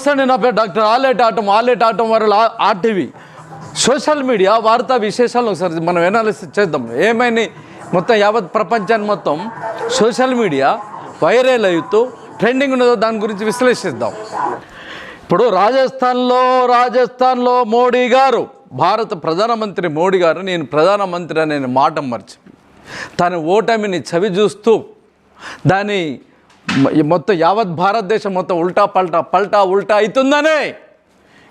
నమస్తే నా పేరు డాక్టర్ ఆలేట్ ఆటం ఆలేట్ ఆటం వారు ఆర్టీవీ. సోషల్ మీడియా వార్తా విశేషాలు ఒకసారి మనం ఎనాలిసిస్ చేద్దాం. ఏమైనా మొత్తం యావత్ ప్రపంచాన్ని మొత్తం సోషల్ మీడియా వైరల్ అవుతూ ట్రెండింగ్ ఉన్నదో దాని గురించి విశ్లేషిద్దాం. ఇప్పుడు రాజస్థాన్లో రాజస్థాన్లో మోడీ గారు భారత ప్రధానమంత్రి మోడీ గారు నేను ప్రధానమంత్రి అనే మాట మర్చి తన ఓటమిని చవి చూస్తూ దాని మొత్తం యావత్ భారతదేశం మొత్తం ఉల్టా పల్టా పల్టా ఉల్టా అవుతుందనే.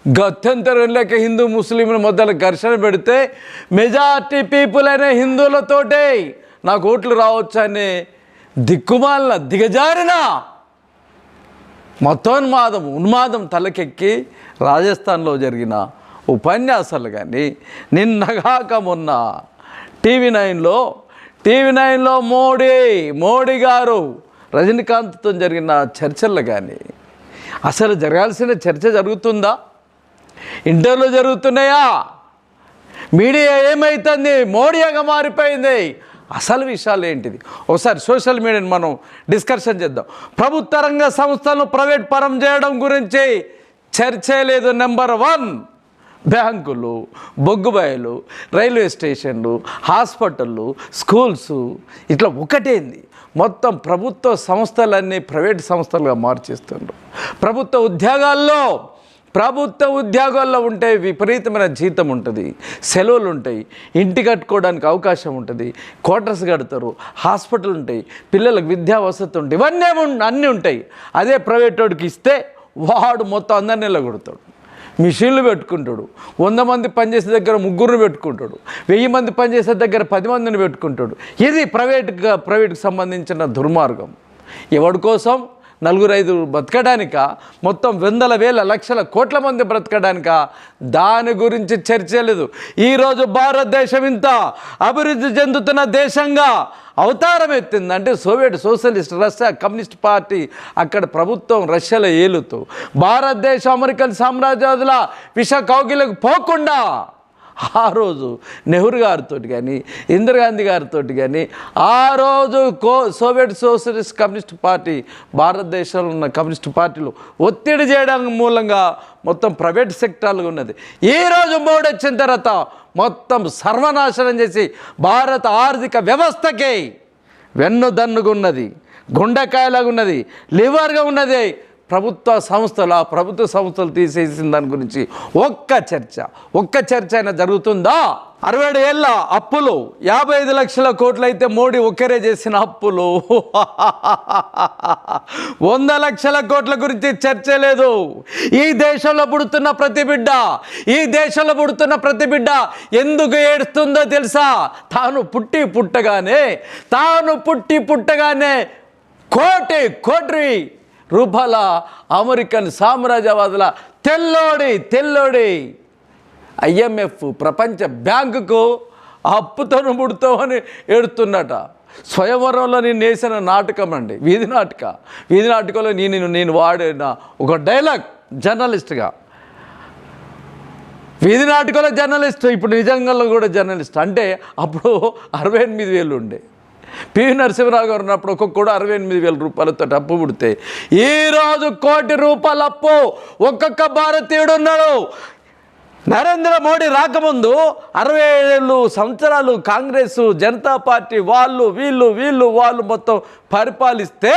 గత్యంతరం లేక హిందూ ముస్లింల మధ్యలో ఘర్షణ పెడితే మెజార్టీ పీపుల్ అనే హిందువులతోటే నాకు ఓట్లు రావచ్చని దిక్కుమాలిన దిగజారిన మతోన్మాదం ఉన్మాదం తలకెక్కి రాజస్థాన్లో జరిగిన ఉపన్యాసాలు కానీ నిన్నగాక మొన్న టీవీ నైన్లో టీవీ నైన్లో మోడీ మోడీ గారు రజనీకాంత్తో జరిగిన చర్చలు కానీ అసలు జరగాల్సిన చర్చ జరుగుతుందా? ఇంటర్లో జరుగుతున్నాయా? మీడియా ఏమవుతుంది మోడీగా మారిపోయింది. అసలు విషయాలు ఏంటిది? ఒకసారి సోషల్ మీడియాని మనం డిస్కషన్ చేద్దాం. ప్రభుత్వ రంగ సంస్థలను ప్రైవేట్ పరం చేయడం గురించి చర్చే లేదు నెంబర్ వన్. బ్యాంకులు బొగ్గుబాయలు రైల్వే స్టేషన్లు హాస్పిటళ్ళు స్కూల్స్ ఇట్లా ఒకటేంది? మొత్తం ప్రభుత్వ సంస్థలన్నీ ప్రైవేట్ సంస్థలుగా మార్చేస్తుండ్రు. ప్రభుత్వ ఉద్యోగాల్లో ప్రభుత్వ ఉద్యోగాల్లో ఉంటే విపరీతమైన జీతం ఉంటుంది సెలవులు ఉంటాయి ఇంటి కట్టుకోవడానికి అవకాశం ఉంటుంది క్వార్టర్స్ కడతారు హాస్పిటల్ ఉంటాయి పిల్లలకు విద్యా వసతి ఉంటాయి ఇవన్నీ అన్నీ ఉంటాయి. అదే ప్రైవేట్ వాడికి ఇస్తే వాడు మొత్తం అందరినీ నిలగొడతాడు. మిషన్లు పెట్టుకుంటాడు. వంద మంది పనిచేసే దగ్గర ముగ్గురుని పెట్టుకుంటాడు. వెయ్యి మంది పనిచేసే దగ్గర పది మందిని పెట్టుకుంటాడు. ఇది ప్రైవేట్గా ప్రైవేట్కి సంబంధించిన దుర్మార్గం. ఎవడి కోసం? నలుగురు ఐదు బ్రతకడానిక మొత్తం వందల వేల లక్షల కోట్ల మంది బ్రతకడానిక దాని గురించి చర్చ లేదు. ఈరోజు భారతదేశం ఇంత అభివృద్ధి చెందుతున్న దేశంగా అవతారం ఎత్తిందంటే Soviet socialist Russia communist party అక్కడ ప్రభుత్వం రష్యాలో ఏలుతూ భారతదేశం అమెరికన్ సామ్రాజ్యాదుల విష కౌగిలకు పోకుండా ఆ రోజు నెహ్రూ గారితో కానీ ఇందిరాగాంధీ గారితో కానీ ఆ రోజు కో సోవియట్ సోషలిస్ట్ కమ్యూనిస్ట్ పార్టీ భారతదేశంలో ఉన్న కమ్యూనిస్ట్ పార్టీలు ఒత్తిడి చేయడానికి మూలంగా మొత్తం ప్రైవేట్ సెక్టార్లుగా ఉన్నది. ఈ రోజు మోడీ వచ్చిన తర్వాత మొత్తం సర్వనాశనం చేసి భారత ఆర్థిక వ్యవస్థకే వెన్నుదన్నుగా ఉన్నది గుండెకాయలాగా ఉన్నది లివర్గా ఉన్నది. ప్రభుత్వ సంస్థలు ఆ ప్రభుత్వ సంస్థలు తీసేసిన దాని గురించి ఒక్క చర్చ ఒక్క చర్చ అయినా జరుగుతుందా? అరవై ఏడు ఏళ్ళ అప్పులు యాభై ఐదు లక్షల కోట్లు అయితే మోడీ ఒక్కరే చేసిన అప్పులు. వంద లక్షల కోట్ల గురించి చర్చ లేదు. ఈ దేశంలో పుడుతున్న ప్రతి బిడ్డ ఈ దేశంలో పుడుతున్న ప్రతి బిడ్డ ఎందుకు ఏడుస్తుందో తెలుసా? తాను పుట్టి పుట్టగానే తాను పుట్టి పుట్టగానే కోటి కోటి రూపాయల అమెరికన్ సామ్రాజ్యవాదుల తెల్లోడి తెల్లోడి. ఐఎంఎఫ్ ప్రపంచ బ్యాంకుకు అప్పుతో ముడుతామని ఏడుతున్నట స్వయంవరంలో నేను వేసిన నాటకం అండి. వీధి నాటక. వీధి నాటకంలో నేను నేను వాడిన ఒక డైలాగ్ జర్నలిస్ట్గా. వీధి నాటకంలో జర్నలిస్ట్ ఇప్పుడు నిజంగా కూడా జర్నలిస్ట్. అంటే అప్పుడు అరవై ఎనిమిది వేలు ఉండే పివి నరసింహరావు గారు ఉన్నప్పుడు ఒక్కొక్క కూడా అరవై ఎనిమిది వేల రూపాయలతో అప్పు పుడితే ఈరోజు కోటి రూపాయల అప్పు ఒక్కొక్క భారతీయుడు ఉన్నాడు. నరేంద్ర మోడీ రాకముందు అరవై ఏళ్ళు సంవత్సరాలు కాంగ్రెస్ జనతా పార్టీ వాళ్ళు వీళ్ళు వీళ్ళు వాళ్ళు మొత్తం పరిపాలిస్తే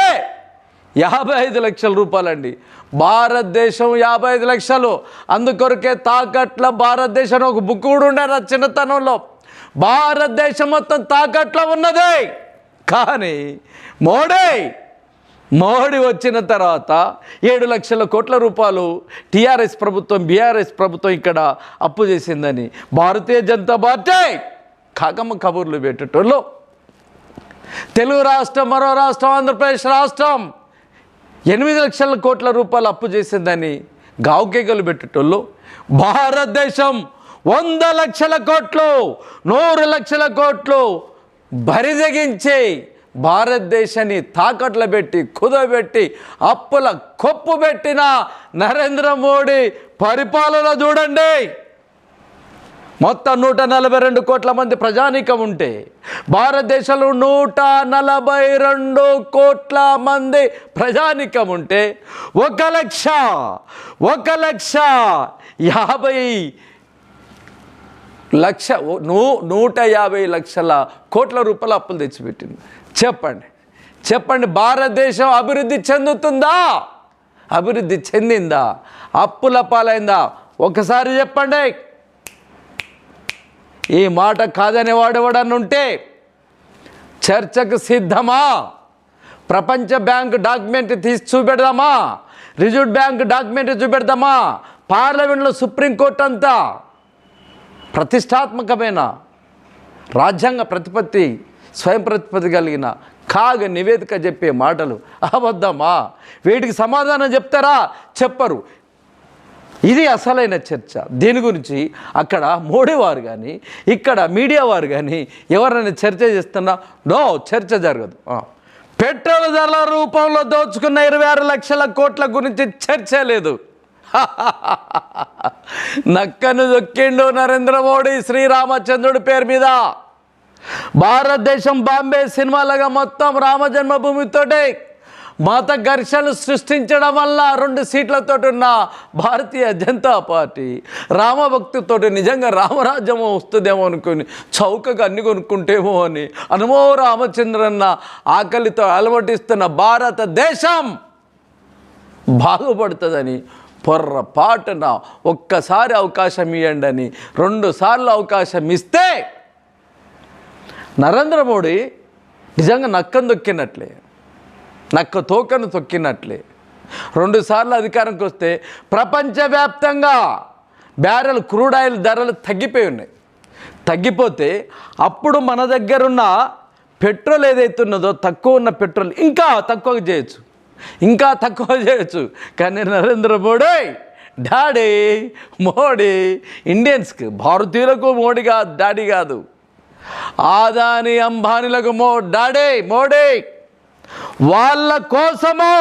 యాభై ఐదు లక్షల రూపాయలండి. భారతదేశం యాభై ఐదు లక్షలు. అందుకొరకే తాకట్ల భారతదేశం ఒక బుక్ కూడా ఉండారు చిన్నతనంలో. భారతదేశం మొత్తం తాకట్లో ఉన్నది. కానీ మోడీ మోడీ వచ్చిన తర్వాత ఏడు లక్షల కోట్ల రూపాయలు టీఆర్ఎస్ ప్రభుత్వం బీఆర్ఎస్ ప్రభుత్వం ఇక్కడ అప్పు చేసిందని భారతీయ జనతా పార్టీ కాకమ్మ కబుర్లు పెట్టేటోళ్ళు. తెలుగు రాష్ట్రం మరో రాష్ట్రం ఆంధ్రప్రదేశ్ రాష్ట్రం ఎనిమిది లక్షల కోట్ల రూపాయలు అప్పు చేసిందని గావుకేగలు పెట్టేటోళ్ళు. భారతదేశం వంద లక్షల కోట్లు నూరు లక్షల కోట్లు బరిదగించి భారతదేశాన్ని తాకట్లు పెట్టి కుదబెట్టి అప్పుల కొప్పు పెట్టిన నరేంద్ర మోడీ పరిపాలన చూడండి. మొత్తం నూట నలభై రెండు కోట్ల మంది ప్రజానీకం ఉంటే భారతదేశంలో నూట నలభై రెండు కోట్ల మంది ప్రజానీకం ఉంటే ఒక లక్ష ఒక లక్ష యాభై లక్ష నూ నూట యాభై లక్షల కోట్ల రూపాయల అప్పులు తెచ్చిపెట్టింది. చెప్పండి. చెప్పండి భారతదేశం అభివృద్ధి చెందుతుందా? అభివృద్ధి చెందిందా? అప్పుల పాలైందా? ఒకసారి చెప్పండి. ఈ మాట కాదని వాడేవాడని ఉంటే చర్చకు సిద్ధమా? ప్రపంచ బ్యాంక్ డాక్యుమెంట్ తీసి చూపెడదామా? రిజర్వ్ బ్యాంక్ డాక్యుమెంట్ చూపెడదామా? పార్లమెంట్లో సుప్రీంకోర్టు అంతా ప్రతిష్టాత్మకమైన రాజ్యాంగ ప్రతిపత్తి స్వయం ప్రతిపత్తి కలిగిన కాగ నివేదిక చెప్పే మాటలు. అబద్ధమా? వీటికి సమాధానం చెప్తారా? చెప్పరు. ఇది అసలైన చర్చ. దీని గురించి అక్కడ మోడీ వారు కానీ ఇక్కడ మీడియా వారు కానీ ఎవరైనా చర్చ చేస్తున్నా నో చర్చ జరగదు. పెట్రోల్ ధరల రూపంలో దోచుకున్న ఇరవై ఆరు లక్షల కోట్ల గురించి చర్చ లేదు. నక్కను దొక్కిండు నరేంద్ర మోడీ శ్రీరామచంద్రుడి పేరు మీద. భారతదేశం బాంబే సినిమాలుగా మొత్తం రామ జన్మభూమితోటే మత ఘర్షణలు సృష్టించడం వల్ల రెండు సీట్లతో ఉన్న భారతీయ జనతా పార్టీ రామభక్తితో నిజంగా రామరాజ్యం వస్తుందేమో అనుకుని చౌకగా అన్ని కొనుక్కుంటేమో అని అనుమో రామచంద్రన్న ఆకలితో అలవటిస్తున్న భారతదేశం బాగుపడుతుందని పొర్రపాటున ఒక్కసారి అవకాశం ఇవ్వండి అని రెండు సార్లు అవకాశం ఇస్తే నరేంద్ర మోడీ నిజంగా నక్కను తొక్కినట్లే. నక్క తోకను తొక్కినట్లే. రెండుసార్లు అధికారంకి వస్తే ప్రపంచవ్యాప్తంగా బ్యారెల్ క్రూడ్ ఆయిల్ ధరలు తగ్గిపోయి ఉన్నాయి. తగ్గిపోతే అప్పుడు మన దగ్గరున్న పెట్రోల్ ఏదైతే ఉన్నదో తక్కువ ఉన్న పెట్రోల్ ఇంకా తక్కువ చేయొచ్చు. ఇంకా తక్కువ చేయొచ్చు. కానీ నరేంద్ర మోడీ డాడీ మోడీ ఇండియన్స్కి భారతీయులకు మోడీ కాదు డాడీ కాదు. ఆదాని అంబానీలకు మో డాడీ మోడీ. వాళ్ళ కోసము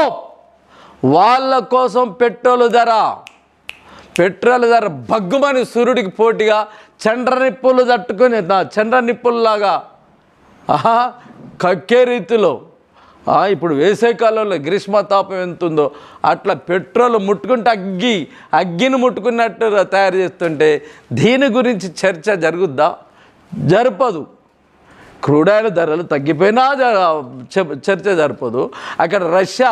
వాళ్ళ కోసం పెట్రోల్ ధర. పెట్రోల్ ధర భగ్గుమని సూర్యుడికి పోటీగా చండ్ర నిప్పులు తట్టుకుని చండ్ర నిప్పుల్లాగా. ఆహా కక్కే రీతిలో. ఇప్పుడు వేసవికాలంలో గ్రీష్మ తాపం ఎంత ఉందో అట్లా పెట్రోల్ ముట్టుకుంటే అగ్గి అగ్గిని ముట్టుకున్నట్టు తయారు చేస్తుంటే దీని గురించి చర్చ జరుగుద్దా? జరపదు. క్రూడాయిల ధరలు తగ్గిపోయినా చర్చ జరపదు. అక్కడ రష్యా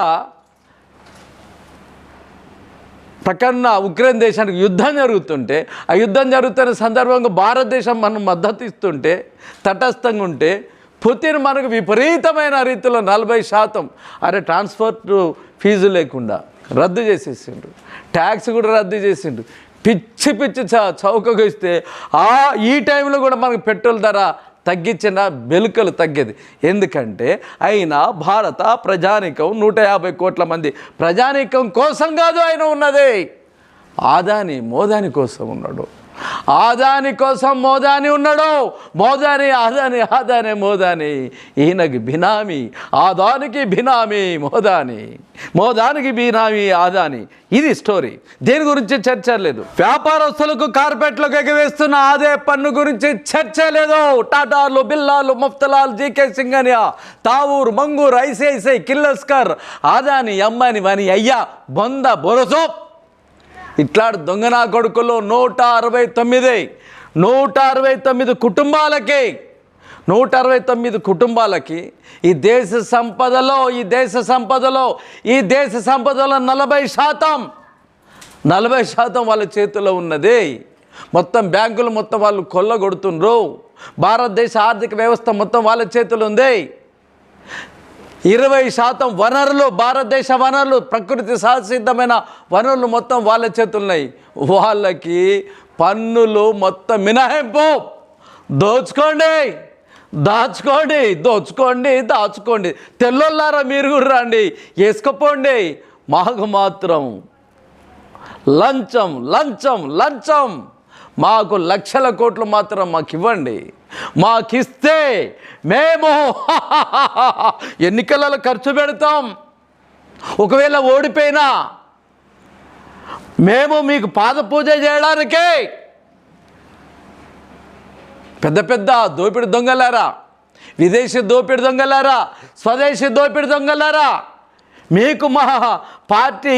ప్రకన్న ఉక్రెయిన్ దేశానికి యుద్ధం జరుగుతుంటే ఆ యుద్ధం జరుగుతున్న సందర్భంగా భారతదేశం మనం మద్దతు ఇస్తుంటే తటస్థంగా ఉంటే పుతిన్ మనకు విపరీతమైన రీతిలో నలభై శాతం. అరే ట్రాన్స్పోర్ట్ ఫీజు లేకుండా రద్దు చేసేసిండు ట్యాక్స్ కూడా రద్దు చేసిండు పిచ్చి పిచ్చి చ చౌకగా ఇస్తే ఆ ఈ టైంలో కూడా మనకు పెట్రోల్ ధర తగ్గించిన బెలుకలు తగ్గేది. ఎందుకంటే అయినా భారత ప్రజానీకం నూట యాభై కోట్ల మంది ప్రజానీకం కోసం కాదు ఆయన ఉన్నది. ఆదాని మోదాని కోసం ఉన్నాడు. ఆదాని కోసం మోదాని ఉన్నాడు. మోదాని ఆదాని ఆదాని మోదాని. ఈయనకి బినామీ ఆదానికి బినామీ మోదాని. మోదానికి బినామీ ఆదాని. ఇది స్టోరీ. దేని గురించి చర్చ లేదు. వ్యాపారస్తులకు కార్పెట్లకు ఎగవేస్తున్న ఆదాయ పన్ను గురించి చర్చ లేదు. టాటాలు బిల్లాలు ముఫ్తలాల్ జీకే సింగనియా తావూరు మంగూరు ఐసిఐసిఐ కిర్లస్కర్ ఆదాని అమ్మాని వాని అయ్యా బొంద బొరసో. ఇట్లాంటి దొంగనా కొడుకులు నూట అరవై తొమ్మిది. నూట అరవై తొమ్మిది కుటుంబాలకి నూట అరవై తొమ్మిది కుటుంబాలకి ఈ దేశ సంపదలో ఈ దేశ సంపదలో ఈ దేశ సంపదలో నలభై శాతం నలభై శాతం వాళ్ళ చేతిలో ఉన్నది. మొత్తం బ్యాంకులు మొత్తం వాళ్ళు కొల్లగొడుతుండ్రు. భారతదేశ ఆర్థిక వ్యవస్థ మొత్తం వాళ్ళ చేతిలో ఉంది. ఇరవై శాతం వనరులు భారతదేశ వనరులు ప్రకృతి సహసిద్ధమైన వనరులు మొత్తం వాళ్ళ చేతులున్నాయి. వాళ్ళకి పన్నులు మొత్తం మినహాయింపు. దోచుకోండి దాచుకోండి దోచుకోండి దాచుకోండి. తెల్లొల్లారా మీరు కూడా రండి వేసుకపోండి. మాకు మాత్రం లంచం లంచం లంచం. మాకు లక్షల కోట్లు మాత్రం మాకు ఇవ్వండి. మాకిస్తే మేము. ఎన్నికలలో ఖర్చు పెడతాం. ఒకవేళ ఓడిపోయినా మేము మీకు పాద పూజ చేయడానికే. పెద్ద పెద్ద దోపిడి దొంగలారా విదేశీ దోపిడి దొంగలారా స్వదేశీ దోపిడి దొంగలారా మీకు మా పార్టీ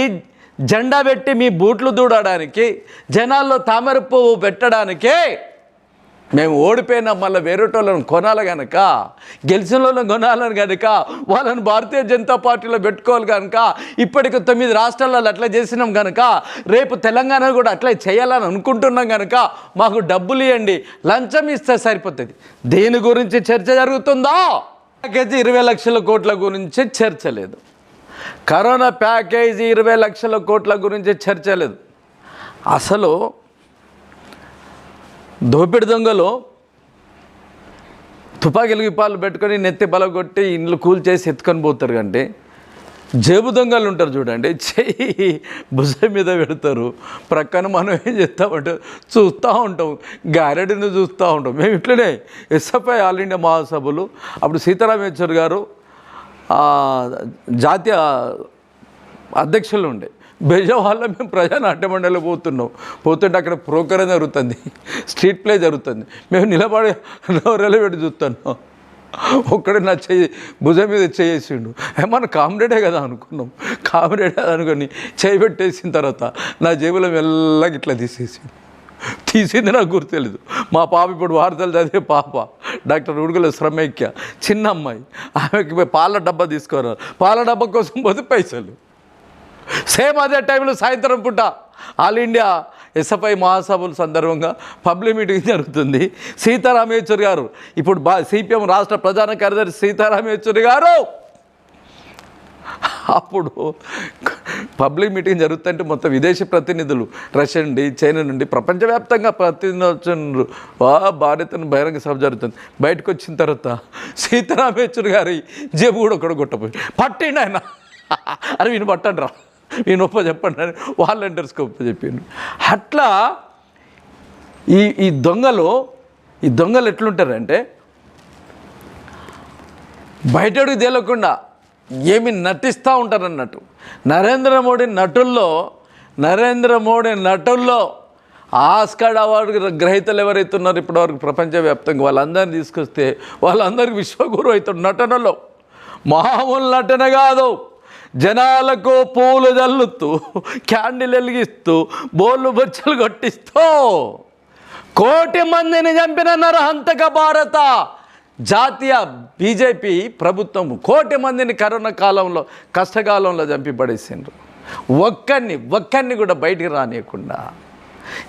జెండా పెట్టి మీ బూట్లు దూడడానికి జనాల్లో తామర పువ్వు పెట్టడానికే మేము ఓడిపోయినా మళ్ళీ వేరేటోళ్ళని కొనాలి కనుక గెలిచిన వాళ్ళని కొనాలని కనుక వాళ్ళని భారతీయ జనతా పార్టీలో పెట్టుకోవాలి కనుక ఇప్పటికి తొమ్మిది రాష్ట్రాలలో అట్లా చేసినాం కనుక రేపు తెలంగాణ కూడా అట్లా చేయాలని అనుకుంటున్నాం కనుక మాకు డబ్బులు ఇవ్వండి లంచం ఇస్తే సరిపోతుంది. దేని గురించి చర్చ జరుగుతుందో? ప్యాకేజీ ఇరవై లక్షల కోట్ల గురించి చర్చ లేదు. కరోనా ప్యాకేజీ ఇరవై లక్షల కోట్ల గురించి చర్చ లేదు. అసలు దోపిడి దొంగలు తుపాకీలు గిపాలు పెట్టుకొని నెత్తి బలగొట్టి ఇండ్లు కూల్చేసి ఎత్తుకొని పోతారు కంటే జేబు దొంగలు ఉంటారు చూడండి. చెయ్యి భుజం మీద పెడతారు. ప్రక్కన మనం ఏం చేస్తామంటే చూస్తూ ఉంటాం. గారెడిని చూస్తూ ఉంటాం. మేము ఇట్లనే ఎస్ఎఫ్ఐ ఆల్ ఇండియా మహాసభలు. అప్పుడు సీతారాం గారు జాతీయ అధ్యక్షులు ఉండే. బెజవాడలో మేము ప్రజానాట్యమండలిలో పోతున్నాం. పోతుంటే అక్కడ ప్రోగ్రాం జరుగుతుంది. స్ట్రీట్ ప్లే జరుగుతుంది. మేము నిలబడి నోరెలు పెట్టి చూస్తున్నాం. ఒక్కడే నా చెయ్యి భుజం మీద చేసిండు మన కామ్రేడే కదా అనుకున్నాం. కామ్రేడే అనుకొని చేయి పెట్టేసిన తర్వాత నా జేబులో మెల్లగా ఇట్లా తీసేసిండు. తీసింది నాకు గుర్తు తెలీదు. మా పాప ఇప్పుడు వార్తలు చదివే పాప. డాక్టర్ ఉడుగుల శ్రమైక్య చిన్న అమ్మాయి ఆమెకి పోయి పాల డబ్బా తీసుకోరా పాల డబ్బా కోసం పోతే పైసలు. సేమ్ అదే టైంలో సాయంత్రం పూట ఆల్ ఇండియా ఎస్ఎఫ్ఐ మహాసభల సందర్భంగా పబ్లిక్ మీటింగ్ జరుగుతుంది. సీతారాం యేచూరి గారు ఇప్పుడు బా సిపిఎం రాష్ట్ర ప్రధాన కార్యదర్శి సీతారాం యేచూరి గారు! అప్పుడు పబ్లిక్ మీటింగ్ జరుగుతుంటే మొత్తం విదేశీ ప్రతినిధులు రష్యా నుండి చైనా నుండి ప్రపంచవ్యాప్తంగా ప్రతినిధులు వా భారతను బహిరంగ సభ జరుగుతుంది. బయటకు వచ్చిన తర్వాత సీతారాం యేచూరి గారి జేబు కూడా ఒకడు కొట్టపోయి పట్టిండి ఆయన! అరే విని పట్టండి రా. నేను ఒప్ప చెప్పండి అని వాలంటీర్స్కి ఒప్ప చెప్పిండు. అట్లా ఈ ఈ దొంగలు ఈ దొంగలు ఎట్లుంటారంటే బయటడికి తేలకుండా ఏమి నటిస్తూ ఉంటారన్నట్టు. నరేంద్ర మోడీ నటుల్లో నరేంద్ర మోడీ నటుల్లో ఆస్కార్డ్ అవార్డు గ్రహీతలు ఎవరైతే ఉన్నారు ఇప్పటివరకు ప్రపంచవ్యాప్తంగా? వాళ్ళందరినీ తీసుకొస్తే వాళ్ళందరికీ విశ్వగురు అవుతాడు నటనలో. మామూలు నటన కాదు. జనాలకు పూలు జల్లుతూ క్యాండిల్ వెలిగిస్తూ బోళ్ళు బొచ్చలు కొట్టిస్తూ. కోటి మందిని చంపిన నరహంతక భారత జాతీయ బీజేపీ ప్రభుత్వం కోటి మందిని కరోనా కాలంలో కష్టకాలంలో చంపి పడేసిండ్రు ఒక్కరిని ఒక్కరిని కూడా బయటికి రానియకుండా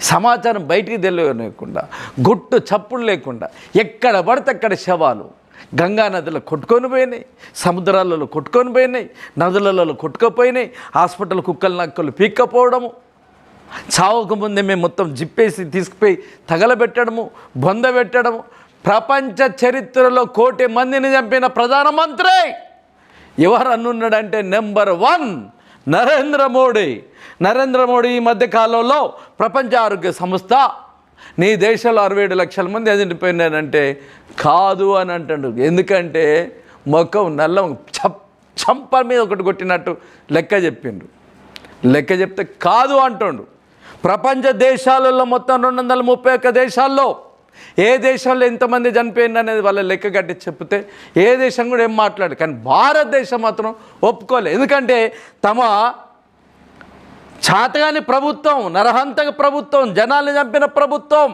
సమాచారం బయటికి తెలియనియకుండా గుట్టు చప్పుడు లేకుండా ఎక్కడ పడితే అక్కడ శవాలు. గంగా నదిలో కొట్టుకొని పోయినాయి సముద్రాలలో కొట్టుకొని పోయినాయి నదులలో కొట్టుకుపోయినాయి హాస్పిటల్ కుక్కలు నక్కలు పీక్కపోవడము. చావక ముందే మేము మొత్తం జిప్పేసి తీసుకుపోయి తగలబెట్టడము బొంద పెట్టడము. ప్రపంచ చరిత్రలో కోటి మందిని చంపిన ప్రధానమంత్రి ఎవరన్నున్నాడంటే నెంబర్ వన్ నరేంద్ర మోడీ. నరేంద్ర మోడీ ఈ మధ్యకాలంలో ప్రపంచ ఆరోగ్య సంస్థ నీ దేశంలో అరవై ఏడు లక్షల మంది చనిపోయినారంటే కాదు అని అంటాడు. ఎందుకంటే మొక్కం నల్ల చంప మీద ఒకటి కొట్టినట్టు లెక్క చెప్పిండు. లెక్క చెప్తే కాదు అంటుండు. ప్రపంచ దేశాలలో మొత్తం రెండు వందల ముప్పై ఒక్క దేశాల్లో ఏ దేశంలో ఎంతమంది చనిపోయింది అనేది వాళ్ళ లెక్క కట్టి చెప్తే ఏ దేశం కూడా ఏం మాట్లాడు కానీ భారతదేశం మాత్రం ఒప్పుకోలేదు ఎందుకంటే తమ చాతగాని ప్రభుత్వం నరహంతక ప్రభుత్వం జనాల్ని చంపిన ప్రభుత్వం.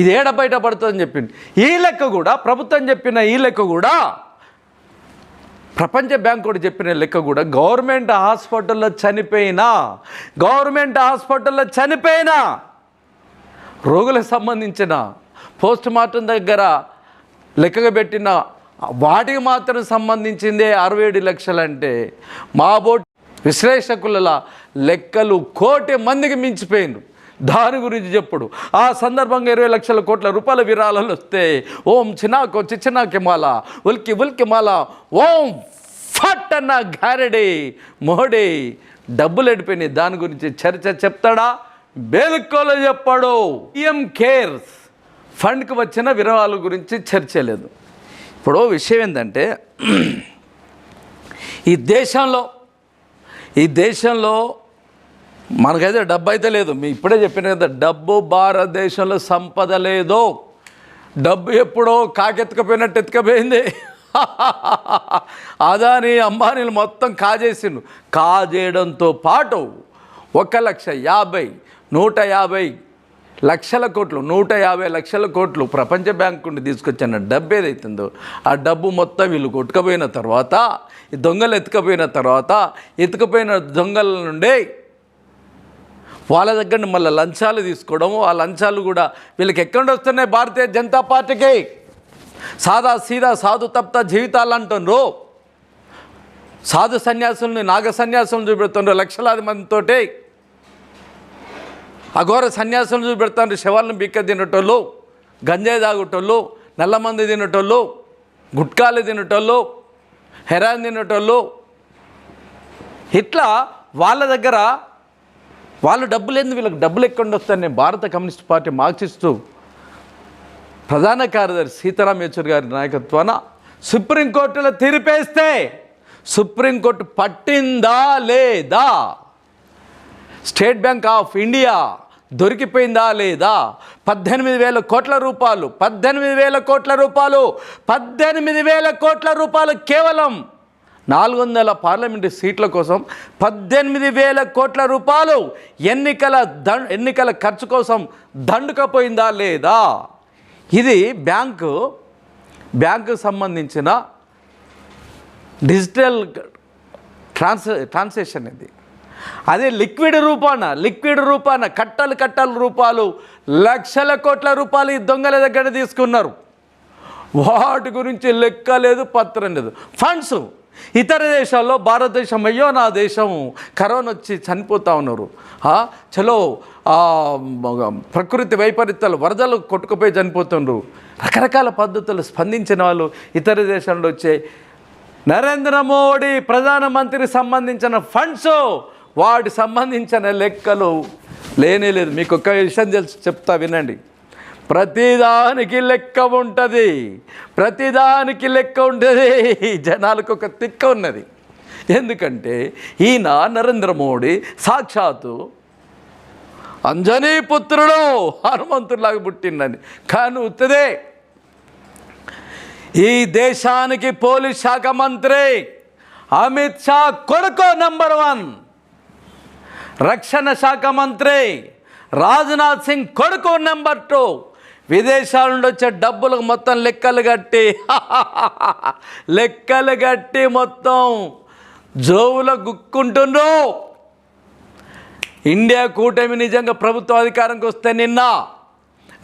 ఇది ఏడ బయటపడుతుందని చెప్పింది ఈ లెక్క కూడా ప్రభుత్వం చెప్పిన ఈ లెక్క కూడా ప్రపంచ బ్యాంక్ కూడా చెప్పిన లెక్క కూడా గవర్నమెంట్ హాస్పిటల్లో చనిపోయినా గవర్నమెంట్ హాస్పిటల్లో చనిపోయినా రోగులకు సంబంధించిన పోస్ట్ మార్టం దగ్గర లెక్కగా పెట్టిన వాటికి మాత్రం సంబంధించిందే అరవై ఏడు లక్షలంటే మా బోట్ విశ్లేషకుల లెక్కలు కోటి మందికి మించిపోయిండు దాని గురించి చెప్పుడు. ఆ సందర్భంగా ఇరవై లక్షల కోట్ల రూపాయల విరాళాలు వస్తే ఓం చినాకో చిచ్చినాకి మాల ఉల్కి ఉల్కి మాల ఓం ఫట్ అన్న గారెడి మోడీ డబ్బులు ఎడిపోయినాయి. దాని గురించి చర్చ చెప్తాడా? బేలుకోలో చెప్పాడు. పిఎం కేర్స్ ఫండ్కి వచ్చిన విరాళాల గురించి చర్చ లేదు. ఇప్పుడు విషయం ఏంటంటే ఈ దేశంలో ఈ దేశంలో మనకైతే డబ్బు అయితే లేదు. మీ ఇప్పుడే చెప్పిన కదా డబ్బు భారతదేశంలో సంపద లేదు. డబ్బు ఎప్పుడో కాకెత్తుకపోయినట్టు ఎత్తుకపోయింది. అదాని అంబానీలు మొత్తం కాజేసిండు కాజేయడంతో పాటు ఒక లక్ష యాభై నూట యాభై లక్షల కోట్లు నూట యాభై లక్షల కోట్లు ప్రపంచ బ్యాంకు నుండి తీసుకొచ్చిన డబ్బు ఏదైతుందో ఆ డబ్బు మొత్తం వీళ్ళు కొట్టుకుపోయిన తర్వాత ఈ దొంగలు ఎత్తుకపోయిన తర్వాత ఎత్తుకుపోయిన దొంగల నుండి వాళ్ళ దగ్గర మళ్ళీ లంచాలు తీసుకోవడం ఆ లంచాలు కూడా వీళ్ళకి ఎక్కడ వస్తున్నాయి భారతీయ జనతా పార్టీకి? సాదా సీదా సాధు తప్త జీవితాలు అంటున్నారు సాధు సన్యాసుల్ని నాగ సన్యాసులను చూపెడుతున్నారు లక్షలాది మందితోటి. అఘోర సన్యాసులను చూపెడుతున్నారు శవాలను బిక్క తినేటోళ్ళు గంజాయి తాగుటోళ్ళు నల్లమంది తినేటోళ్ళు గుట్కాలు తినేటోళ్ళు హెరాన్ తినేటోళ్ళు. ఇట్లా వాళ్ళ దగ్గర వాళ్ళు డబ్బులు ఎందుకు వీళ్ళకి డబ్బులు ఎక్కడ నేను భారత కమ్యూనిస్ట్ పార్టీ మార్క్సిస్టు ప్రధాన కార్యదర్శి సీతారాం యేచూరి గారి నాయకత్వాన సుప్రీంకోర్టులో తీరిపేస్తే సుప్రీంకోర్టు పట్టిందా లేదా? స్టేట్ బ్యాంక్ ఆఫ్ ఇండియా దొరికిపోయిందా లేదా? పద్దెనిమిది వేల కోట్ల రూపాయలు. పద్దెనిమిది వేల కోట్ల రూపాయలు. పద్దెనిమిది వేల కోట్ల రూపాయలు కేవలం నాలుగు వందల పార్లమెంటు సీట్ల కోసం పద్దెనిమిది వేల కోట్ల రూపాయలు ఎన్నికల దండ ఎన్నికల ఖర్చు కోసం దండుకపోయిందా లేదా? ఇది బ్యాంకు బ్యాంకుకు సంబంధించిన డిజిటల్ ట్రాన్స్ ట్రాన్సాక్షన్ ఇది. అదే లిక్విడ్ రూపాన లిక్విడ్ రూపాన కట్టలు కట్టలు రూపాయలు లక్షల కోట్ల రూపాయలు ఈ దొంగల దగ్గర తీసుకున్నారు. వాటి గురించి లెక్క లేదు పత్రం లేదు. ఫండ్స్ ఇతర దేశాల్లో భారతదేశం అయ్యో నా దేశం కరోనా వచ్చి చనిపోతూ ఉన్నారు. చలో ప్రకృతి వైపరీత్యాలు వరదలు కొట్టుకుపోయి చనిపోతున్నారు రకరకాల పద్ధతులు స్పందించిన వాళ్ళు ఇతర దేశాల్లో వచ్చే నరేంద్ర మోడీ ప్రధానమంత్రికి సంబంధించిన ఫండ్స్ వాటి సంబంధించిన లెక్కలు లేనే లేదు. మీకు ఒక విషయం తెలిసి చెప్తా వినండి. ప్రతిదానికి లెక్క ఉంటుంది. ప్రతిదానికి లెక్క ఉంటుంది. జనాలకు ఒక తిక్క ఉన్నది. ఎందుకంటే ఈయన నరేంద్ర మోడీ సాక్షాత్తు అంజనీ పుత్రుడు హనుమంతుడిలాగా పుట్టిండని. కానీ ఉత్తదే ఈ దేశానికి పోలీస్ శాఖ మంత్రి అమిత్ షా కొడుకు నంబర్ వన్. రక్షణ శాఖ మంత్రి రాజ్నాథ్ సింగ్ కొడుకు నెంబర్ టూ. విదేశాల నుండి వచ్చే డబ్బులకు మొత్తం లెక్కలు కట్టి లెక్కలు కట్టి మొత్తం జోవులో గుక్కుంటుండ్రు. ఇండియా కూటమి నిజంగా ప్రభుత్వ అధికారంకి వస్తే నిన్న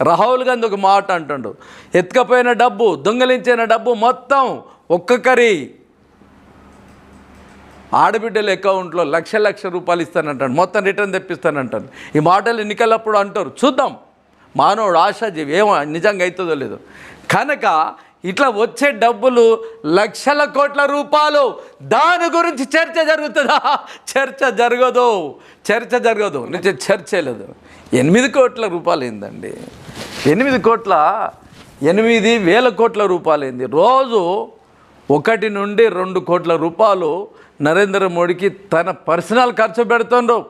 రాహుల్ గాంధీ ఒక మాట అంటుండు. ఎత్తుకపోయిన డబ్బు దొంగలించిన డబ్బు మొత్తం ఒక్కొక్కరి ఆడబిడ్డల అకౌంట్లో లక్ష లక్ష రూపాయలు ఇస్తానంటాడు. మొత్తం రిటర్న్ తెప్పిస్తానంటాడు. ఈ మాటలు ఎన్నికలప్పుడు అంటారు. చూద్దాం. మానవుడు ఆశాజీవి. ఏమో నిజంగా అవుతుందో లేదో. కనుక ఇట్లా వచ్చే డబ్బులు లక్షల కోట్ల రూపాయలు. దాని గురించి చర్చ జరుగుతుందా? చర్చ జరగదు. చర్చ జరగదు. నుంచి చర్చ లేదు. ఎనిమిది కోట్ల రూపాయలు ఏందండి ఎనిమిది కోట్ల ఎనిమిది వేల కోట్ల రూపాయలు ఏంది రోజు ఒకటి నుండి రెండు కోట్ల రూపాయలు నరేంద్ర మోడీకి తన పర్సనల్ ఖర్చు పెడుతుండ్రు.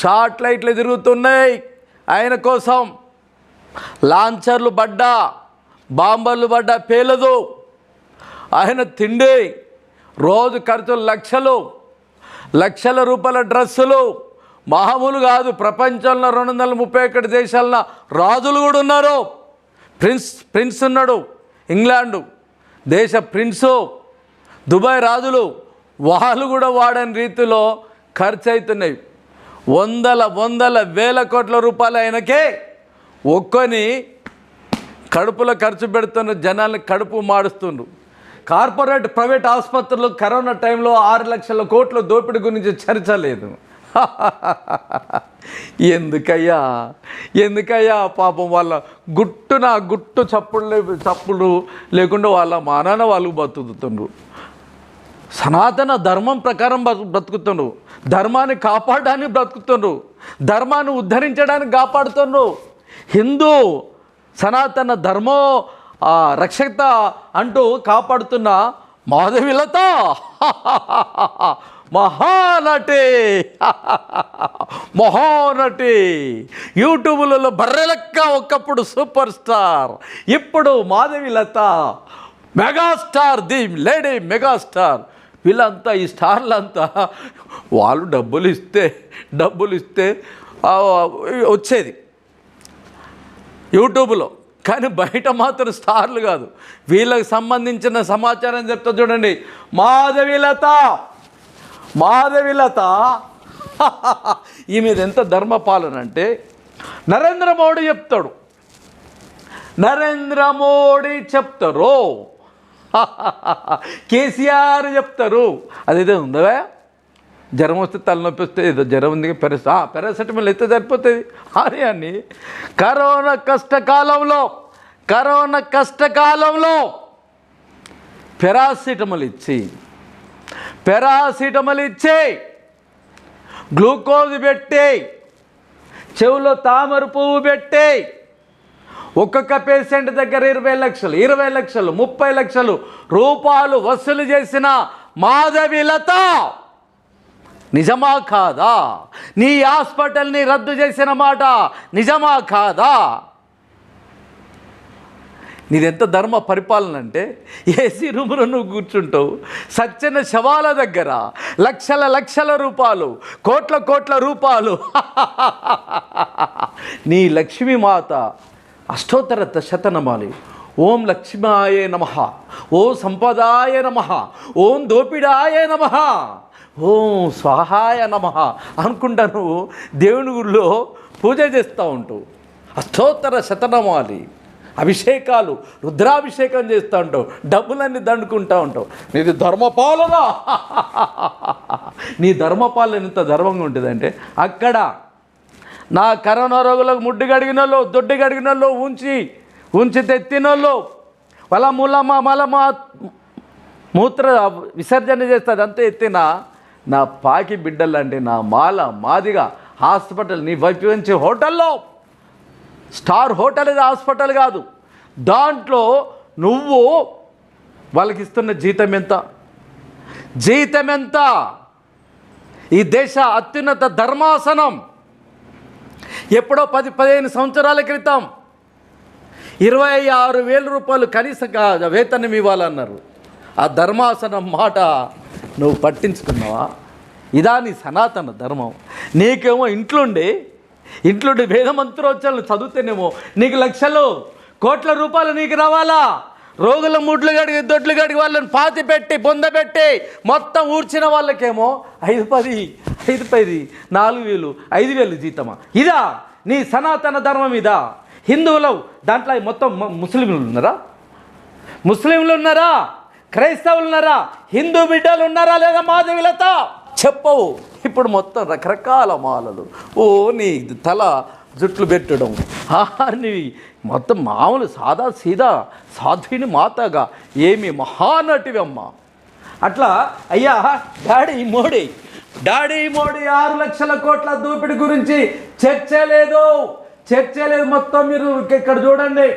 షార్ట్ లైట్లు తిరుగుతున్నాయి. ఆయన కోసం లాంచర్లు పడ్డా బాంబర్లు పడ్డా పేలదు. ఆయన తిండి రోజు ఖర్చు లక్షలు లక్షల రూపాయల డ్రెస్సులు. మామూలు కాదు ప్రపంచంలో రెండు వందల ముప్పై ఒకటి దేశాల రాజులు కూడా ఉన్నారు. ప్రిన్స్ ప్రిన్స్ ఉన్నాడు ఇంగ్లాండు. దేశ ప్రిన్సు దుబాయ్ రాజులు వాళ్ళు కూడా వాడని రీతిలో ఖర్చు అవుతున్నాయి వందల వందల వేల కోట్ల రూపాయలు ఆయనకే ఒక్కొని కడుపులో ఖర్చు పెడుతున్న జనాల్ని కడుపు మాడుస్తుండ్రు. కార్పొరేట్ ప్రైవేట్ ఆసుపత్రులు కరోనా టైంలో ఆరు లక్షల కోట్ల దోపిడీ గురించి చర్చ లేదు. ఎందుకయ్యా? ఎందుకయ్యా పాపం వాళ్ళ గుట్టున గుట్టు చప్పుడు లే- చప్పుడు లేకుండా వాళ్ళ మానాన వాళ్ళు బతుకుతుండ్రు. సనాతన ధర్మం ప్రకారం బతు బ్రతుకుతుండ్రు. ధర్మాన్ని కాపాడడానికి బ్రతుకుతుండ్రు. ధర్మాన్ని ఉద్ధరించడానికి కాపాడుతుండ్రు. హిందూ సనాతన ధర్మో రక్షత అంటూ కాపాడుతున్న మాధవిలత. మహానటి. మహానటి. యూట్యూబ్లలో బర్రెలక్క ఒకప్పుడు సూపర్ స్టార్ ఇప్పుడు Madhavi Latha megastar the lady megastar. వీళ్ళంతా ఈ స్టార్లంతా వాళ్ళు డబ్బులు ఇస్తే డబ్బులు ఇస్తే వచ్చేది. యూట్యూబ్లో. కానీ బయట మాత్రం స్టార్లు కాదు. వీళ్ళకి సంబంధించిన సమాచారం చెప్తా చూడండి. మాధవిలత మాధవిలత. మీద ఎంత ధర్మపాలన అంటే నరేంద్ర మోడీ చెప్తాడు. నరేంద్ర మోడీ చెప్తారు. కేసీఆర్ చెప్తారు. అదేదో ఉందా జ్వరం వస్తే తలనొప్పి వస్తే ఏదో జ్వరం ఉంది. పెరస్ పెరాసెటమాల్ అయితే సరిపోతుంది. అని అని కరోనా కష్టకాలంలో కరోనా కష్టకాలంలో పెరాసిటమల్ ఇచ్చి పెరాసిటమల్ ఇచ్చే గ్లూకోజ్ పెట్టే చెవులో తామర పువ్వు పెట్టే ఒక్కొక్క పేషెంట్ దగ్గర ఇరవై లక్షలు ఇరవై లక్షలు ముప్పై లక్షలు రూపాయలు వసూలు చేసిన మాధవిలత నిజమా కాదా? నీ హాస్పిటల్ని రద్దు చేసిన మాట నిజమా కాదా? నీదెంత ధర్మ పరిపాలన అంటే ఏసీ రూములో నువ్వు కూర్చుంటావు సచ్చిన శవాల దగ్గర లక్షల లక్షల రూపాయలు కోట్ల కోట్ల రూపాయలు నీ లక్ష్మీమాత అష్టోత్తర శతనమాలి ఓం లక్ష్మాయ నమ ఓం సంపదాయ నమ ఓం దోపిడాయ నమ ఓం స్వాహాయ నమ అనుకుంటా నువ్వు దేవుని గుడిలో పూజ చేస్తూ ఉంటావు అష్టోత్తర శతనమాలి. అభిషేకాలు రుద్రాభిషేకం చేస్తూ ఉంటావు డబ్బులన్నీ దండుకుంటూ ఉంటావు. నీది ధర్మపాలన. నీ ధర్మపాలన ఎంత ధర్మంగా ఉంటుందంటే అక్కడ నా కరోనా రోగులకు ముడ్డు గడిగినోళ్ళు దొడ్డు గడిగినోళ్ళు ఉంచి ఉంచి తెత్తినోళ్ళు వల మూలమా మలమ మూత్ర విసర్జన చేస్తుంది అంతే ఎత్తిన నా పాకి బిడ్డలండి నా మాల మాదిగా హాస్పిటల్ నీ వైపు నుంచి హోటల్లో స్టార్ హోటల్ ఇది హాస్పిటల్ కాదు. దాంట్లో నువ్వు వాళ్ళకి ఇస్తున్న జీతం ఎంత? జీతం ఎంత? ఈ దేశ అత్యున్నత ధర్మాసనం ఎప్పుడో పది పదిహేను సంవత్సరాల క్రితం ఇరవై ఆరు వేల రూపాయలు కనీస వేతనం ఇవ్వాలన్నారు. ఆ ధర్మాసనం మాట నువ్వు పట్టించుకున్నావా? ఇదా నీ సనాతన ధర్మం. నీకేమో ఇంట్లోండి ఇంట్లో వేద మంత్రోచ్చాలను చదివితేనేమో నీకు లక్షలు కోట్ల రూపాయలు నీకు రావాలా? రోగుల ముడ్లు గడిగి దొడ్లు గడిగి వాళ్ళని పాతి పెట్టి పొందబెట్టి మొత్తం ఊడ్చిన వాళ్ళకేమో ఐదు పది ఐదు పది నాలుగు వేలు ఐదు వేలు జీతమా? ఇదా నీ సనాతన ధర్మం ఇదా? హిందువులు దాంట్లో మొత్తం ముస్లింలు ఉన్నారా? ముస్లింలు ఉన్నారా? క్రైస్తవులు ఉన్నారా? హిందూ బిడ్డలు ఉన్నారా లేదా మాధవిలత? చెప్పవు. ఇప్పుడు మొత్తం రకరకాల మాలలు. ఓ నీ తల జుట్లు పెట్టడం. ఆహా, నీ మొత్తం మామూలు సాదా సీదా సాధ్విని మాతగా ఏమి మహానటివి అమ్మా అట్లా అయ్యా డాడీ మోడీ. డాడీ మోడీ ఆరు లక్షల కోట్ల దోపిడీ గురించి చర్చ లేదు. చర్చ లేదు మొత్తం మీరు ఇక్కడ చూడండి.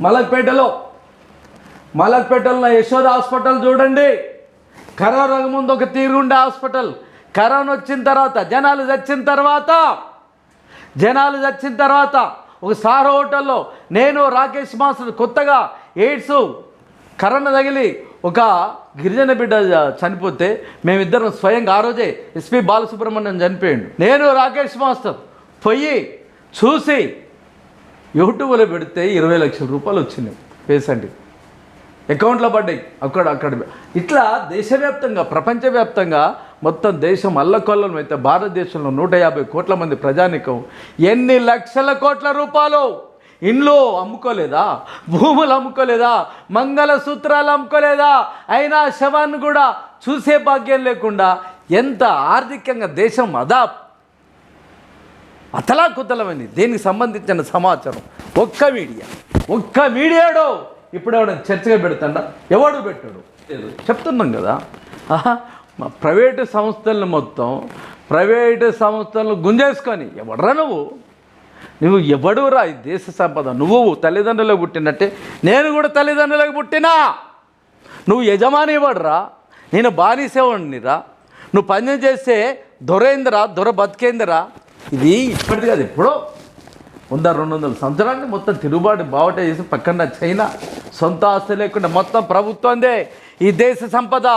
మలక్పేటలో మలక్పేటలో యశోద హాస్పిటల్ చూడండి. కరోనా ముందు ఒక తీరుగుండే హాస్పిటల్. కరోనా వచ్చిన తర్వాత జనాలు చచ్చిన తర్వాత జనాలు చచ్చిన తర్వాత ఒక సార్ హోటల్లో నేను రాకేష్ మాస్టర్ కొత్తగా ఎయిడ్స్ కరోనా తగిలి ఒక గిరిజన బిడ్డ చనిపోతే మేమిద్దరం స్వయంగా ఆ రోజే ఎస్పి బాలసుబ్రహ్మణ్యం చనిపోయాడు. నేను రాకేష్ మాస్టర్ పోయి చూసి యూట్యూబ్లో పెడితే ఇరవై లక్షల రూపాయలు వచ్చినాయి. పేషెంట్కి అకౌంట్లో పడ్డాయి. అక్కడ అక్కడ. ఇట్లా దేశవ్యాప్తంగా ప్రపంచవ్యాప్తంగా మొత్తం దేశం అల్లకొల్లం అయితే భారతదేశంలో నూట యాభై కోట్ల మంది ప్రజానికం ఎన్ని లక్షల కోట్ల రూపాయలు ఇండ్లు అమ్ముకోలేదా? భూములు అమ్ముకోలేదా? మంగళసూత్రాలు అమ్ముకోలేదా? అయినా శవాన్ని కూడా చూసే భాగ్యం లేకుండా ఎంత ఆర్థికంగా దేశం అదా? అతలాకుతలమైంది. దీనికి సంబంధించిన సమాచారం? ఒక్క మీడియా. ఒక్క మీడియాడో. ఇప్పుడు ఎవడ చర్చగా పెడతాడా? ఎవడు పెట్టాడు? చెప్తున్నాం కదా. మా ప్రైవేటు సంస్థలను మొత్తం ప్రైవేటు సంస్థలను గుంజేసుకొని ఎవడరా నువ్వు? నువ్వు ఎవడురా ఈ దేశ సంపద? నువ్వు తల్లిదండ్రులకు పుట్టినట్టే నేను కూడా తల్లిదండ్రులకు పుట్టినా? నువ్వు యజమాని ఇవ్వడరా నేను బానిసేవాడినిరా నువ్వు పని చేస్తే దొరైందిరా దొర బతికేందిరా? ఇది ఇప్పటిది కాదు ఎప్పుడో వంద రెండు వందల. సంవత్సరాన్ని మొత్తం తిరుగుబాటు బావట చేసి పక్కన చైనా సొంత ఆస్తి లేకుండా మొత్తం ప్రభుత్వందే. ఈ దేశ సంపద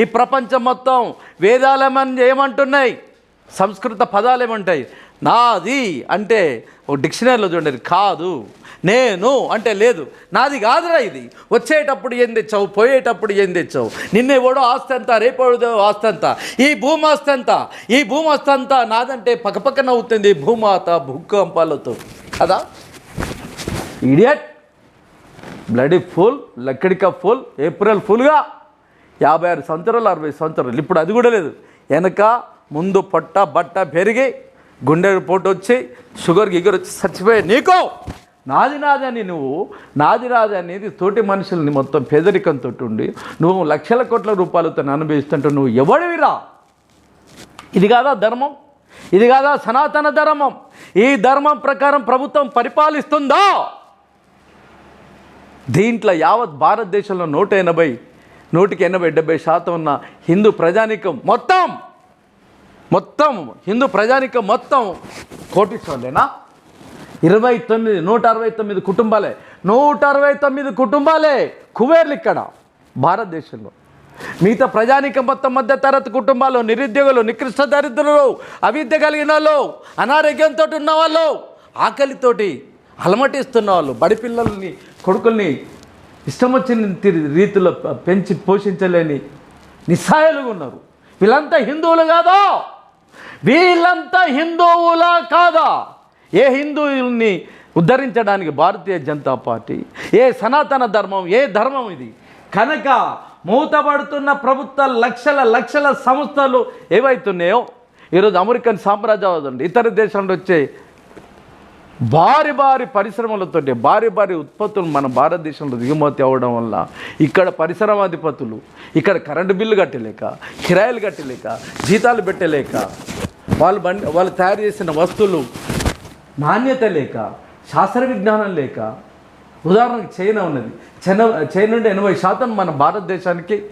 ఈ ప్రపంచం మొత్తం వేదాలమని ఏమంటున్నాయి? సంస్కృత పదాలు ఏమంటాయి నాది అంటే ఒక డిక్షనరీలో చూడండి కాదు. నేను అంటే లేదు. నాది కాదురా ఇది. వచ్చేటప్పుడు ఏం తెచ్చావు? పోయేటప్పుడు ఏం తెచ్చావు? నిన్నేవాడో ఆస్తి అంతా రేపడో ఆస్తి అంతా. ఈ భూమాస్తి అంతా ఈ భూమాస్తి అంతా నాదంటే పక్కపక్కన అవుతుంది భూమాత భూకంపాలతో. కదా? ఇడియట్ బ్లడీ ఫుల్ లక్కడిక ఫుల్ ఏప్రిల్ ఫుల్గా యాభై ఆరు సంవత్సరాలు అరవై సంవత్సరాలు. ఇప్పుడు అది కూడా లేదు. వెనక ముందు పొట్ట బట్ట పెరిగి గుండె పోటు వచ్చి షుగర్ గిగర్ వచ్చి చచ్చిపోయాయి. నీకో! నాది నువ్వు నాది నాది అనేది తోటి మనుషుల్ని మొత్తం పేదరికంతో ఉండి నువ్వు లక్షల కోట్ల రూపాయలతో అనుభవిస్తుంటే నువ్వు ఎవడివిరా? ఇది కాదా ధర్మం? ఇది కాదా సనాతన ధర్మం? ఈ ధర్మం ప్రకారం ప్రభుత్వం పరిపాలిస్తుందా? దీంట్లో యావత్ భారతదేశంలో నూట ఎనభై నూటికి ఎనభై డెబ్బై శాతం ఉన్న హిందూ ప్రజానికం మొత్తం మొత్తం హిందూ ప్రజానికం మొత్తం కోటీశ్వర్లేనా? ఇరవై తొమ్మిది నూట అరవై తొమ్మిది కుటుంబాలే. నూట అరవై తొమ్మిది కుటుంబాలే కుబేర్లు ఇక్కడ భారతదేశంలో. మిగతా ప్రజానిక మొత్తం మధ్య తరగతి కుటుంబాలు నిరుద్యోగులు నికృష్ట దరిద్రులు అవిద్య కలిగిన వాళ్ళు అనారోగ్యంతో ఉన్న వాళ్ళు ఆకలితోటి అలమటిస్తున్న వాళ్ళు బడి పిల్లల్ని కొడుకుల్ని ఇష్టం వచ్చిన రీతిలో పెంచి పోషించలేని నిస్సాయులుగా ఉన్నారు. వీళ్ళంతా హిందువులు కాదా? వీళ్ళంతా హిందువులా కాదా? ఏ హిందువుల్ని ఉద్ధరించడానికి భారతీయ జనతా పార్టీ ఏ సనాతన ధర్మం ఏ ధర్మం ఇది? కనుక మూతపడుతున్న ప్రభుత్వ లక్షల లక్షల సంస్థలు ఏవైతున్నాయో? ఈరోజు అమెరికన్ సామ్రాజ్యవాదం ఇతర దేశంలో వచ్చే భారీ భారీ పరిశ్రమలతో భారీ భారీ ఉత్పత్తులు మన భారతదేశంలో దిగుమతి అవ్వడం వల్ల ఇక్కడ పరిశ్రమాధిపతులు ఇక్కడ కరెంటు బిల్లు కట్టలేక కిరాయిలు కట్టలేక జీతాలు పెట్టలేక వాళ్ళు బండి వాళ్ళు తయారు చేసిన వస్తువులు నాణ్యత లేక శాస్త్ర విజ్ఞానం లేక ఉదాహరణకు చైనా ఉన్నది. చైనా చైనా నుండి ఎనభై శాతం మన భారతదేశానికి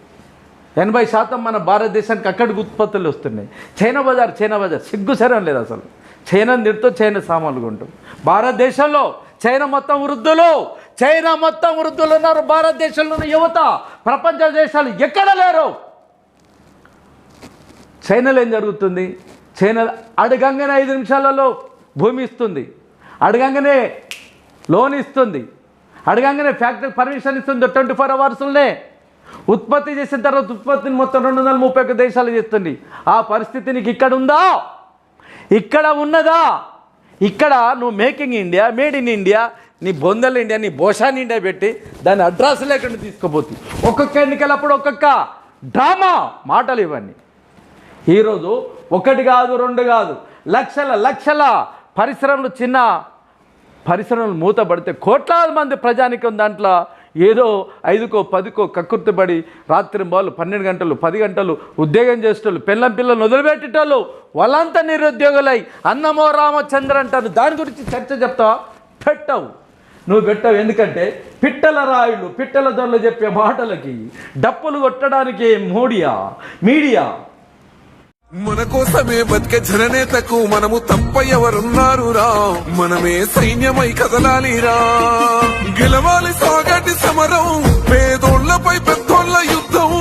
ఎనభై శాతం మన భారతదేశానికి అక్కడికి ఉత్పత్తులు వస్తున్నాయి. చైనా బజార్ చైనా బజార్ సిగ్గుసరం లేదు అసలు. చైనా నిరుతో చైనా సామాన్లు కొంటాం. భారతదేశంలో చైనా మొత్తం వృద్ధులు చైనా మొత్తం వృద్ధులు ఉన్నారు. భారతదేశంలో ఉన్న యువత ప్రపంచ దేశాలు ఎక్కడ లేరు? చైనాలో ఏం జరుగుతుంది? చైనా అడగంగానే ఐదు నిమిషాలలో భూమి ఇస్తుంది. అడగంగానే లోన్ ఇస్తుంది. అడగంగానే ఫ్యాక్టరీ పర్మిషన్ ఇస్తుంది ట్వంటీ ఫోర్ అవర్స్లోనే ఉత్పత్తి చేసిన తర్వాత ఉత్పత్తిని మొత్తం రెండు వందల ముప్పై ఒక్క దేశాలు చేస్తుంది. ఆ పరిస్థితి నీకు ఇక్కడ ఉందా? ఇక్కడ ఉన్నదా? ఇక్కడ నువ్వు making India made in India నీ బొందల ఇండియా నీ బోషాన్ ఇండియా పెట్టి దాని అడ్రస్ లేకుండా తీసుకోపోతుంది ఒక్కొక్క ఎన్నికలప్పుడు ఒక్కొక్క డ్రామా మాటలు ఇవన్నీ ఈరోజు ఒకటి కాదు రెండు కాదు లక్షల లక్షల పరిశ్రమలు చిన్న పరిశ్రమలు మూతపడితే కోట్లాది మంది ప్రజానికం దాంట్లో ఏదో ఐదుకో పదికో కక్కుర్తిపడి రాత్రి బాలు పన్నెండు గంటలు పది గంటలు ఉద్యోగం చేసేటోళ్ళు పిల్లం పిల్లలు వదిలిపెట్టేటోళ్ళు వాళ్ళంతా నిరుద్యోగులై అన్నమో రామచంద్ర అంటారు. దాని గురించి చర్చ చెప్తావా పెట్టవు. నువ్వు పెట్టవు ఎందుకంటే పిట్టల రాయుడు పిట్టల దొరలు చెప్పే మాటలకి డప్పులు కొట్టడానికి మోడియా మీడియా? మన కోసమే బతికే జననేతకు మనము తప్ప ఎవరున్నారు రా మనమే సైన్యమై కదలాలిరా. గెలవాలి సాగటి సమరం పేదోళ్ళపై పెద్దోళ్ళ యుద్ధం.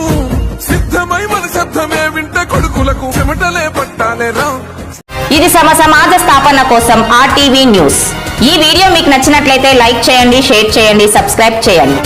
సిద్ధమై మన శబ్దమే వింట కొడుకులకు చెమటలే పట్టాలేరా. ఇది సమ సమాజ స్థాపన కోసం ఆర్టీవీ న్యూస్. ఈ వీడియో మీకు నచ్చినట్లయితే లైక్ చేయండి షేర్ చేయండి సబ్స్క్రైబ్ చేయండి.